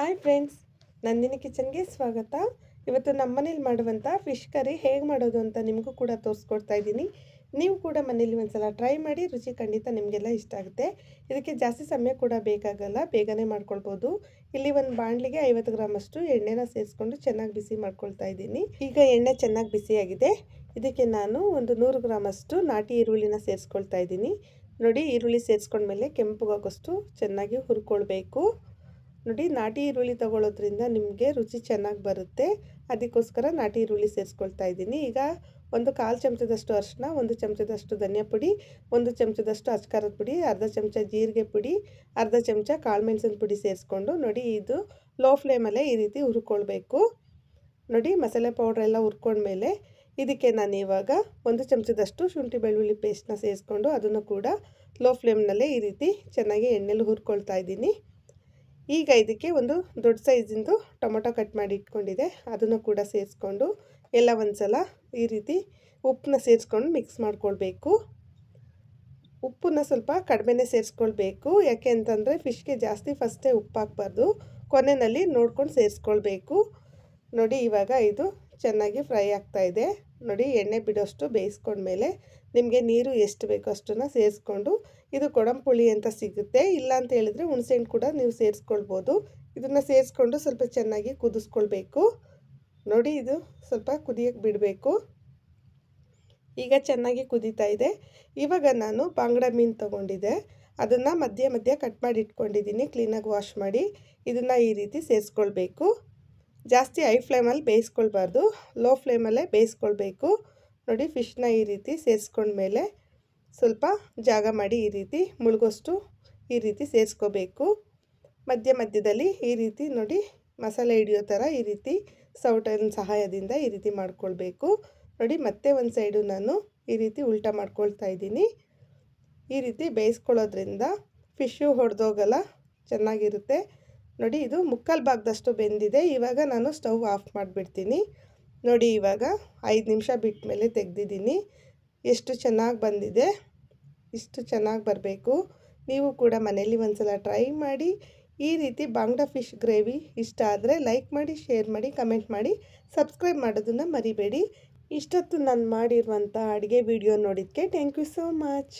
Hi friends, Nandini ಕಿಚನ್ಗೆ ಸ್ವಾಗತ. ಇವತ್ತು ನಮ್ಮ ಮನೇಲಿ ಮಾಡುವಂಥ ಫಿಶ್ ಕರಿ ಹೇಗೆ ಮಾಡೋದು ಅಂತ ನಿಮಗೂ ಕೂಡ ತೋರಿಸ್ಕೊಡ್ತಾ ಇದ್ದೀನಿ. ನೀವು ಕೂಡ ಮನೇಲಿ ಒಂದ್ಸಲ ಟ್ರೈ ಮಾಡಿ, ರುಚಿ ಖಂಡಿತ ನಿಮಗೆಲ್ಲ ಇಷ್ಟ ಆಗುತ್ತೆ. ಇದಕ್ಕೆ ಜಾಸ್ತಿ ಸಮಯ ಕೂಡ ಬೇಕಾಗಲ್ಲ, ಬೇಗನೆ ಮಾಡ್ಕೊಳ್ಬೋದು. ಇಲ್ಲಿ ಒಂದು ಬಾಣಲಿಗೆ ಐವತ್ತು ಗ್ರಾಮಷ್ಟು ಎಣ್ಣೆನ ಸೇರಿಸ್ಕೊಂಡು ಚೆನ್ನಾಗಿ ಬಿಸಿ ಮಾಡ್ಕೊಳ್ತಾ ಇದ್ದೀನಿ. ಈಗ ಎಣ್ಣೆ ಚೆನ್ನಾಗಿ ಬಿಸಿಯಾಗಿದೆ. ಇದಕ್ಕೆ ನಾನು ಒಂದು ನೂರು ಗ್ರಾಮಷ್ಟು ನಾಟಿ ಈರುಳ್ಳಿನ ಸೇರಿಸ್ಕೊಳ್ತಾ ಇದ್ದೀನಿ. ನೋಡಿ, ಈರುಳ್ಳಿ ಸೇರಿಸ್ಕೊಂಡ್ಮೇಲೆ ಕೆಂಪುಗಾಗೋಷ್ಟು ಚೆನ್ನಾಗಿ ಹುರ್ಕೊಳ್ಬೇಕು. ನೋಡಿ, ನಾಟಿ ಈರುಳ್ಳಿ ತಗೊಳ್ಳೋದ್ರಿಂದ ನಿಮಗೆ ರುಚಿ ಚೆನ್ನಾಗಿ ಬರುತ್ತೆ. ಅದಕ್ಕೋಸ್ಕರ ನಾಟಿ ಈರುಳ್ಳಿ ಸೇರಿಸ್ಕೊಳ್ತಾ ಇದ್ದೀನಿ. ಈಗ ಒಂದು ಕಾಲು ಚಮಚದಷ್ಟು ಅರಿಶಿನ ಒಂದು ಚಮಚದಷ್ಟು ಧನಿಯಾ ಪುಡಿ, ಒಂದು ಚಮಚದಷ್ಟು ಅಚ್ಕಾರದ ಪುಡಿ, ಅರ್ಧ ಚಮಚ ಜೀರಿಗೆ ಪುಡಿ, ಅರ್ಧ ಚಮಚ ಕಾಳುಮೆಣಸಿನ ಪುಡಿ ಸೇರಿಸ್ಕೊಂಡು ನೋಡಿ, ಇದು ಲೋ ಫ್ಲೇಮಲ್ಲೇ ಈ ರೀತಿ ಹುರ್ಕೊಳ್ಬೇಕು. ನೋಡಿ, ಮಸಾಲೆ ಪೌಡ್ರ್ ಎಲ್ಲ ಹುರ್ಕೊಂಡ್ಮೇಲೆ ಇದಕ್ಕೆ ನಾನು ಇವಾಗ ಒಂದು ಚಮಚದಷ್ಟು ಶುಂಠಿ ಬೆಳ್ಳುಳ್ಳಿ ಪೇಸ್ಟ್ನ ಸೇರಿಸ್ಕೊಂಡು ಅದನ್ನು ಕೂಡ ಲೋ ಫ್ಲೇಮ್ನಲ್ಲೇ ಈ ರೀತಿ ಚೆನ್ನಾಗಿ ಎಣ್ಣೆಲಿ ಹುರ್ಕೊಳ್ತಾ ಇದ್ದೀನಿ. ಈಗ ಇದಕ್ಕೆ ಒಂದು ದೊಡ್ಡ ಸೈಜಿಂದು ಟೊಮೊಟೊ ಕಟ್ ಮಾಡಿ ಇಟ್ಕೊಂಡಿದೆ. ಅದನ್ನು ಕೂಡ ಸೇರಿಸ್ಕೊಂಡು ಎಲ್ಲ ಒಂದು ಸಲ ಈ ರೀತಿ ಉಪ್ಪನ್ನ ಸೇರಿಸ್ಕೊಂಡು ಮಿಕ್ಸ್ ಮಾಡ್ಕೊಳ್ಬೇಕು. ಉಪ್ಪನ್ನ ಸ್ವಲ್ಪ ಕಡಿಮೆನೇ ಸೇರಿಸ್ಕೊಳ್ಬೇಕು. ಯಾಕೆ ಅಂತಂದರೆ ಫಿಶ್ಗೆ ಜಾಸ್ತಿ ಫಸ್ಟೇ ಉಪ್ಪು ಹಾಕ್ಬಾರ್ದು. ಕೊನೆಯಲ್ಲಿ ನೋಡ್ಕೊಂಡು ಸೇರಿಸ್ಕೊಳ್ಬೇಕು. ನೋಡಿ ಇವಾಗ ಇದು ಚೆನ್ನಾಗಿ ಫ್ರೈ ಆಗ್ತಾಯಿದೆ ನೋಡಿ ಎಣ್ಣೆ ಬಿಡೋಷ್ಟು ಬೇಯಿಸ್ಕೊಂಡ್ಮೇಲೆ ನಿಮಗೆ ನೀರು ಎಷ್ಟು ಬೇಕೋ ಅಷ್ಟನ್ನು ಸೇರಿಸ್ಕೊಂಡು ಇದು ಕೊಡಂಪುಳಿ ಅಂತ ಸಿಗುತ್ತೆ. ಇಲ್ಲ ಅಂತ ಹೇಳಿದ್ರೆ ಹುಣಸೆಹಣ್ಣು ಕೂಡ ನೀವು ಸೇರಿಸ್ಕೊಳ್ಬೋದು. ಇದನ್ನು ಸೇರಿಸ್ಕೊಂಡು ಸ್ವಲ್ಪ ಚೆನ್ನಾಗಿ ಕುದಿಸ್ಕೊಳ್ಬೇಕು. ನೋಡಿ ಇದು ಸ್ವಲ್ಪ ಕುದಿಯೋಕ್ಕೆ ಬಿಡಬೇಕು. ಈಗ ಚೆನ್ನಾಗಿ ಕುದೀತಾ ಇದೆ. ಇವಾಗ ನಾನು ಬಾಂಗಡ ಮೀನು ತೊಗೊಂಡಿದ್ದೆ. ಅದನ್ನು ಮಧ್ಯ ಮಧ್ಯ ಕಟ್ ಮಾಡಿ ಇಟ್ಕೊಂಡಿದ್ದೀನಿ. ಕ್ಲೀನಾಗಿ ವಾಶ್ ಮಾಡಿ ಇದನ್ನು ಈ ರೀತಿ ಸೇರಿಸ್ಕೊಳ್ಬೇಕು. ಜಾಸ್ತಿ ಹೈ ಫ್ಲೇಮಲ್ಲಿ ಬೇಯಿಸ್ಕೊಳ್ಬಾರ್ದು. ಲೋ ಫ್ಲೇಮಲ್ಲೇ ಬೇಯಿಸ್ಕೊಳ್ಬೇಕು. ನೋಡಿ, ಫಿಶ್ನ ಈ ರೀತಿ ಸೇರಿಸ್ಕೊಂಡ್ಮೇಲೆ ಸ್ವಲ್ಪ ಜಾಗ ಮಾಡಿ ಈ ರೀತಿ ಮುಳುಗೋಷ್ಟು ಈ ರೀತಿ ಸೇರಿಸ್ಕೋಬೇಕು. ಮಧ್ಯ ಮಧ್ಯದಲ್ಲಿ ಈ ರೀತಿ ನೋಡಿ, ಮಸಾಲೆ ಹಿಡಿಯೋ ಥರ ಈ ರೀತಿ ಸೌಟನ್ ಸಹಾಯದಿಂದ ಈ ರೀತಿ ಮಾಡ್ಕೊಳ್ಬೇಕು. ನೋಡಿ, ಮತ್ತೆ ಒಂದು ಸೈಡು ನಾನು ಈ ರೀತಿ ಉಲ್ಟಾ ಮಾಡ್ಕೊಳ್ತಾ ಇದ್ದೀನಿ. ಈ ರೀತಿ ಬೇಯಿಸ್ಕೊಳ್ಳೋದ್ರಿಂದ ಫಿಶ್ಶು ಹೊಡೆದೋಗಲ್ಲ, ಚೆನ್ನಾಗಿರುತ್ತೆ. ನೋಡಿ, ಇದು ಮುಕ್ಕಾಲು ಭಾಗದಷ್ಟು ಬೆಂದಿದೆ. ಇವಾಗ ನಾನು ಸ್ಟವ್ ಆಫ್ ಮಾಡಿಬಿಡ್ತೀನಿ. ನೋಡಿ, ಇವಾಗ ಐದು ನಿಮಿಷ ಬಿಟ್ಟ ಮೇಲೆ ತೆಗೆದಿದ್ದೀನಿ. ಎಷ್ಟು ಚೆನ್ನಾಗಿ ಬಂದಿದೆ. ಇಷ್ಟು ಚೆನ್ನಾಗಿ ಬರಬೇಕು. ನೀವು ಕೂಡ ಮನೇಲಿ ಒಂದು ಸಲ ಟ್ರೈ ಮಾಡಿ. ಈ ರೀತಿ ಬಾಂಗ್ಡಾ ಫಿಶ್ ಗ್ರೇವಿ ಇಷ್ಟ ಆದರೆ ಲೈಕ್ ಮಾಡಿ, ಶೇರ್ ಮಾಡಿ, ಕಮೆಂಟ್ ಮಾಡಿ. ಸಬ್ಸ್ಕ್ರೈಬ್ ಮಾಡೋದನ್ನು ಮರಿಬೇಡಿ. ಇಷ್ಟೊತ್ತು ನಾನು ಮಾಡಿರುವಂಥ ಅಡುಗೆ ವಿಡಿಯೋ ನೋಡಿದ್ದಕ್ಕೆ ಥ್ಯಾಂಕ್ ಯು ಸೋ ಮಚ್